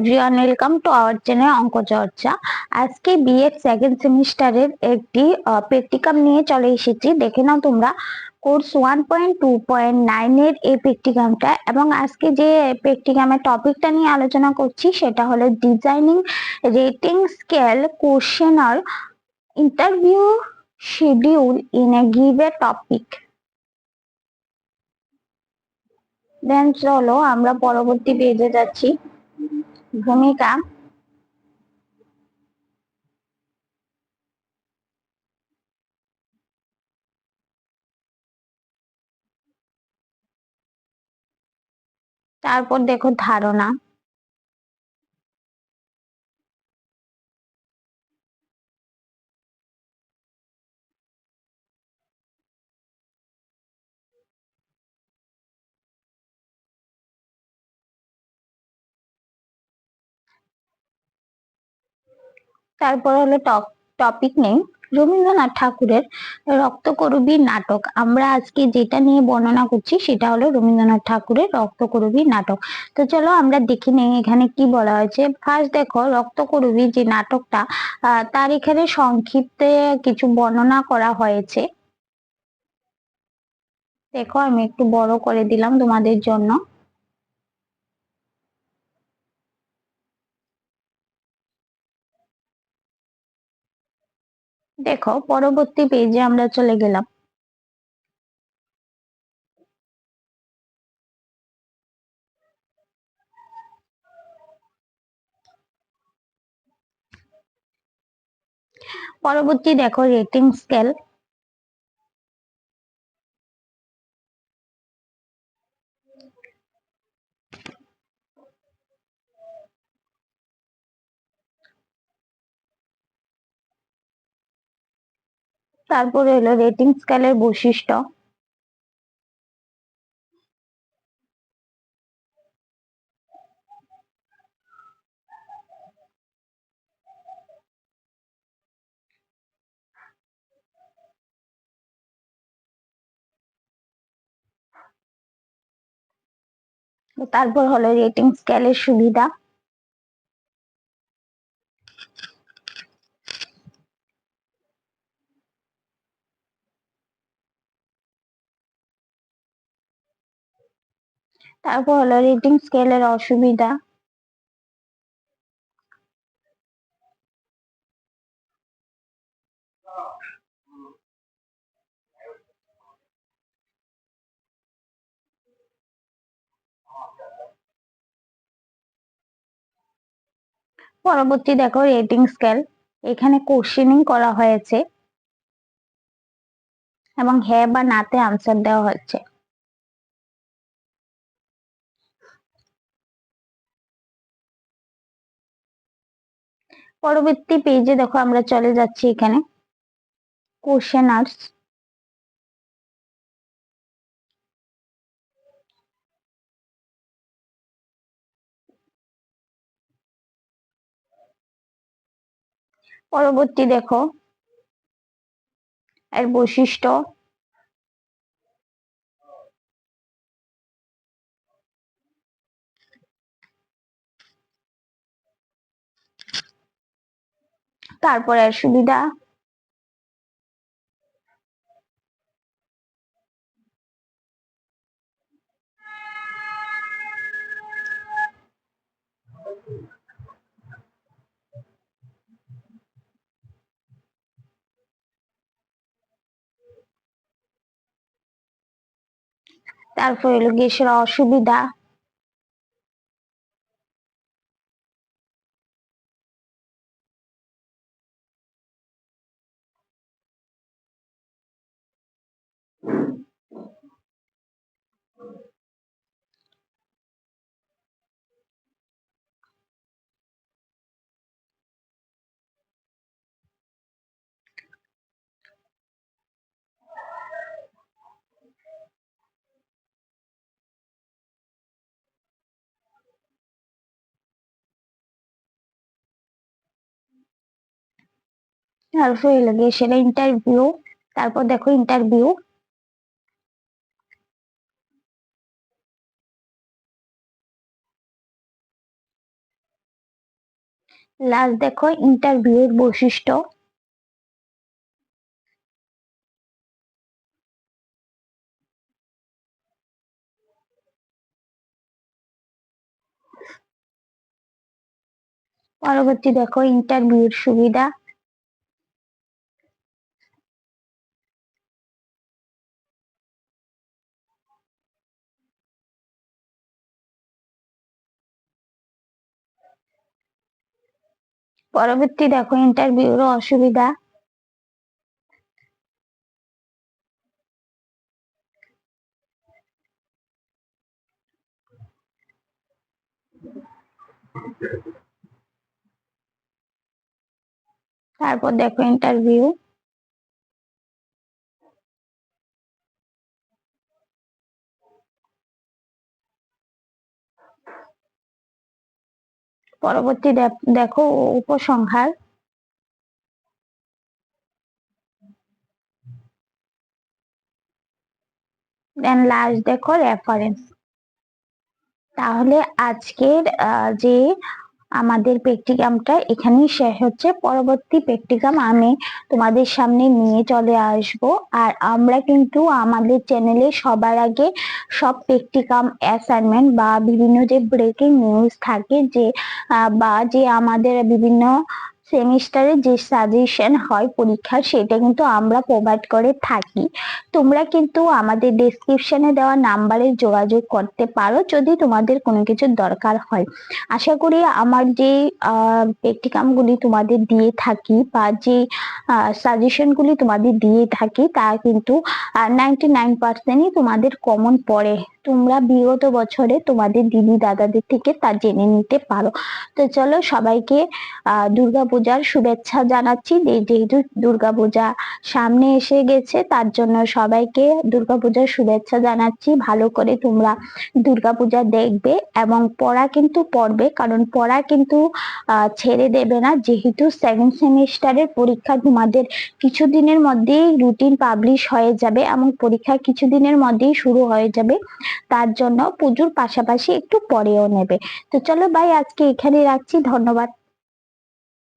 Everyone welcome to our channel Anko Charcha আজকে B Ed second সেমিস্টারের একটি নিয়ে চলে এসেছি। দেখে নাও তোমরা। Course one point two point নাইনের এই এবং আজকে যে টপিকটা নিয়ে আলোচনা করছি, সেটা হলো designing rating scale question R interview schedule in a give a topic then চলো, আমরা পরবর্তী পেজে যাচ্ছি। ভূমিকা? তারপর দেখো ধারণা। তারপর হলো টপিক নেই। রবীন্দ্রনাথ ঠাকুরের রক্তকরবী নাটক। আমরা আজকে যেটা নিয়ে বর্ণনা করছি, সেটা হলো রবীন্দ্রনাথ ঠাকুরের রক্তকরবী নাটক। তো চলো আমরা দেখি নেই এখানে কি বলা হয়েছে। ফার্স্ট দেখো, রক্তকরবী যে নাটকটা তার এখানে সংক্ষিপ্তে কিছু বর্ণনা করা হয়েছে। দেখো, আমি একটু বড় করে দিলাম তোমাদের জন্য। দেখো পরবর্তী পেজে আমরা চলে গেলাম। পরবর্তী দেখো রেটিং স্কেল তারপরে হলো রেটিং স্কেলের বৈশিষ্ট্য। তারপর হলো রেটিং স্কেলের সুবিধা। তারপর হলো রেটিং স্কেলের অসুবিধা। পরবর্তী দেখো রেটিং স্কেল এখানে কোশ্চেনিং করা হয়েছে এবং হ্যাঁ বা নাতে আনসার দেওয়া হচ্ছে পরবর্তী পেজে দেখো আমরা চলে যাচ্ছি এখানে। কোশ্চেন আর্টস পরবর্তী দেখো। এর বৈশিষ্ট্য। তারপরে সুবিধা তারপর এলো গ্যাসের অসুবিধা। তারপর এলো গিয়ে সেটা ইন্টারভিউ তারপর দেখো ইন্টারভিউ লাস্ট দেখো ইন্টারভিউয়ের বৈশিষ্ট্য। পরবর্তী দেখো ইন্টারভিউর সুবিধা। পরবর্তী দেখো ইন্টারভিউর অসুবিধা। তারপর দেখো ইন্টারভিউ পরবর্তী দেখো উপসংহার। দেন লাস্ট দেখো রেফারেন্স তাহলে আজকের যে আমাদের প্র্যাকটিকামটা এখানেই শেষ হচ্ছে। পরবর্তী প্র্যাকটিকাম আমি তোমাদের সামনে নিয়ে চলে আসব। আর আমরা কিন্তু আমাদের চ্যানেলে সবার আগে সব প্র্যাকটিকাম অ্যাসাইনমেন্ট বা বিভিন্ন যে ব্রেকিং নিউজ থাকে যে বা যে আমাদের বিভিন্ন সেমিস্টারে যে সাজেশন হয় পরীক্ষার সেটা কিন্তু আমরা প্রোভাইড করে থাকি। তোমরা কিন্তু আমাদের ডেসক্রিপশনে দেওয়া নাম্বারে যোগাযোগ করতে পারো যদি তোমাদের কোনো কিছুর দরকার হয়। আশা করি আমার যে প্র্যাকটিকাম গুলি তোমাদের দিয়ে থাকি বা যে সাজেশন গুলি তোমাদের দিয়ে থাকি, তা কিন্তু নাইনটি নাইন পার্সেন্টই তোমাদের কমন পড়ে। তোমরা বিগত বছরে তোমাদের দিদি দাদাদের থেকে তা জেনে নিতে পারো। তো চলো সবাইকে আহ দুর্গাপূজার শুভেচ্ছা জানাচ্ছি যেহেতু দুর্গাপূজা সামনে এসে গেছে, তার জন্য সবাইকে দুর্গাপূজার শুভেচ্ছা জানাচ্ছি। ভালো করে তোমরা দুর্গাপূজা দেখবে এবং পড়া কিন্তু পড়বে, কারণ পড়া কিন্তু ছেড়ে দেবে না। যেহেতু সেকেন্ড সেমিস্টারের পরীক্ষা তোমাদের কিছুদিনের মধ্যেই রুটিন পাবলিশ হয়ে যাবে এবং পরীক্ষা কিছুদিনের মধ্যেই শুরু হয়ে যাবে, তার জন্য পুজোর পাশাপাশি একটু পরেও নেবে। তো চলো ভাই আজকে এখানে রাখছি। ধন্যবাদ।